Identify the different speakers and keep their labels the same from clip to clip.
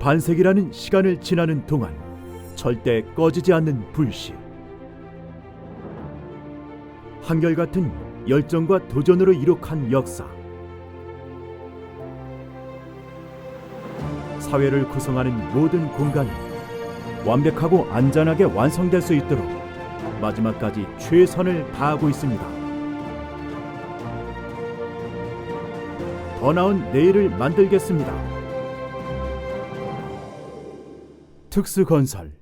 Speaker 1: 반세기라는 시간을 지나는 동안 절대 꺼지지 않는 불씨. 한결같은 열정과 도전으로 이룩한 역사. 사회를 구성하는 모든 공간이 완벽하고 안전하게 완성될 수 있도록 마지막까지 최선을 다하고 있습니다. 더 나은 내일을 만들겠습니다. 특수건설.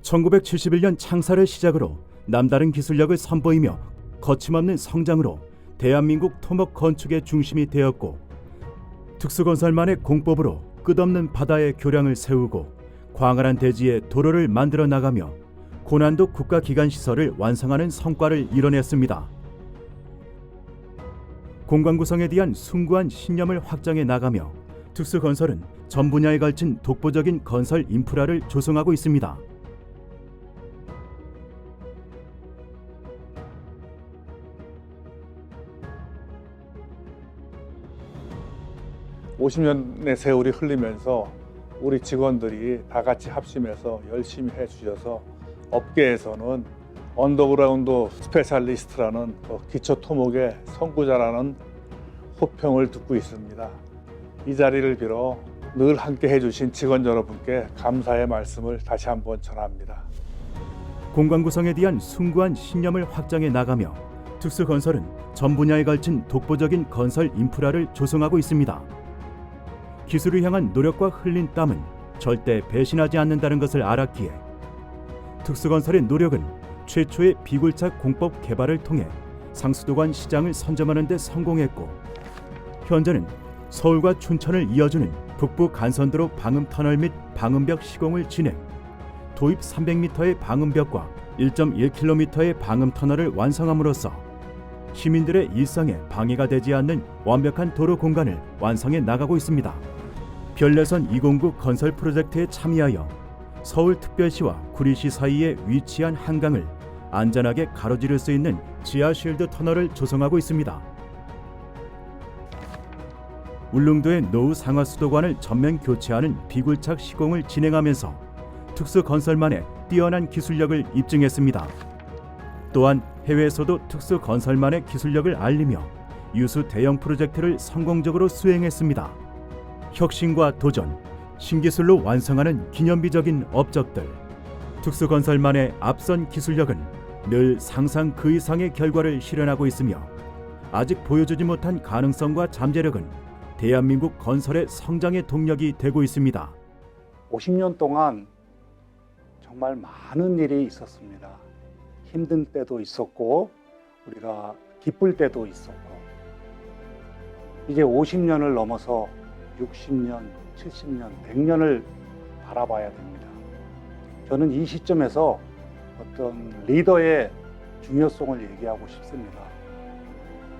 Speaker 1: (1971년) 창사를 시작으로 남다른 기술력을 선보이며 거침없는 성장으로 대한민국 토목 건축의 중심이 되었고 특수건설만의 공법으로 끝없는 바다의 교량을 세우고 광활한 대지에 도로를 만들어 나가며 고난도 국가기관 시설을 완성하는 성과를 이뤄냈습니다. 공간 구성에 대한 숭고한 신념을 확장해 나가며 특수건설은 전 분야에 걸친 독보적인 건설 인프라를 조성하고 있습니다.
Speaker 2: 50년의 세월이 흘리면서 우리 직원들이 다 같이 합심해서 열심히 해주셔서 업계에서는 언더그라운드 스페셜리스트라는 그 기초 토목의 선구자라는 호평을 듣고 있습니다. 이 자리를 빌어 늘 함께 해주신 직원 여러분께 감사의 말씀을 다시 한번 전합니다.
Speaker 1: 공간 구성에 대한 숭고한 신념을 확장해 나가며 특수건설은 전 분야에 걸친 독보적인 건설 인프라를 조성하고 있습니다. 기술을 향한 노력과 흘린 땀은 절대 배신하지 않는다는 것을 알았기에 특수건설의 노력은 최초의 비굴착 공법 개발을 통해 상수도관 시장을 선점하는 데 성공했고 현재는 서울과 춘천을 이어주는 북부 간선도로 방음 터널 및 방음벽 시공을 진행 도입 300m의 방음벽과 1.1km의 방음 터널을 완성함으로써 시민들의 일상에 방해가 되지 않는 완벽한 도로 공간을 완성해 나가고 있습니다. 별내선 209 건설 프로젝트에 참여하여 서울특별시와 구리시 사이에 위치한 한강을 안전하게 가로지를 수 있는 지하 쉴드 터널을 조성하고 있습니다. 울릉도의 노후 상하 수도관을 전면 교체하는 비굴착 시공을 진행하면서 특수 건설만의 뛰어난 기술력을 입증했습니다. 또한 해외에서도 특수 건설만의 기술력을 알리며 유수 대형 프로젝트를 성공적으로 수행했습니다. 혁신과 도전, 신기술로 완성하는 기념비적인 업적들, 특수건설만의 앞선 기술력은 늘 상상 그 이상의 결과를 실현하고 있으며 아직 보여주지 못한 가능성과 잠재력은 대한민국 건설의 성장의 동력이 되고 있습니다.
Speaker 3: 50년 동안 정말 많은 일이 있었습니다. 힘든 때도 있었고 우리가 기쁠 때도 있었고 이제 50년을 넘어서 60년, 70년, 100년을 바라봐야 됩니다. 저는 이 시점에서 어떤 리더의 중요성을 얘기하고 싶습니다.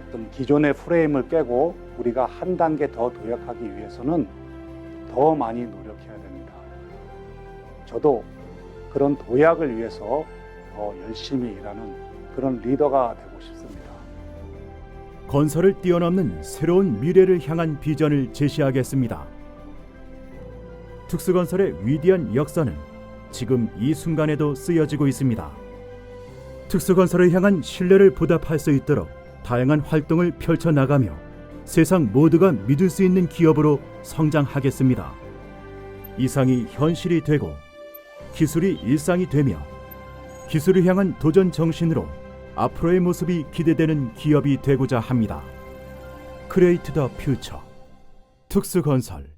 Speaker 3: 어떤 기존의 프레임을 깨고 우리가 한 단계 더 도약하기 위해서는 더 많이 노력해야 됩니다. 저도 그런 도약을 위해서 더 열심히 일하는 그런 리더가 되고 싶습니다.
Speaker 1: 건설을 뛰어넘는 새로운 미래를 향한 비전을 제시하겠습니다. 특수건설의 위대한 역사는 지금 이 순간에도 쓰여지고 있습니다. 특수건설을 향한 신뢰를 보답할 수 있도록 다양한 활동을 펼쳐 나가며 세상 모두가 믿을 수 있는 기업으로 성장하겠습니다. 이상이 현실이 되고 기술이 일상이 되며 기술을 향한 도전 정신으로 앞으로의 모습이 기대되는 기업이 되고자 합니다. 크레이트 더 퓨처 특수건설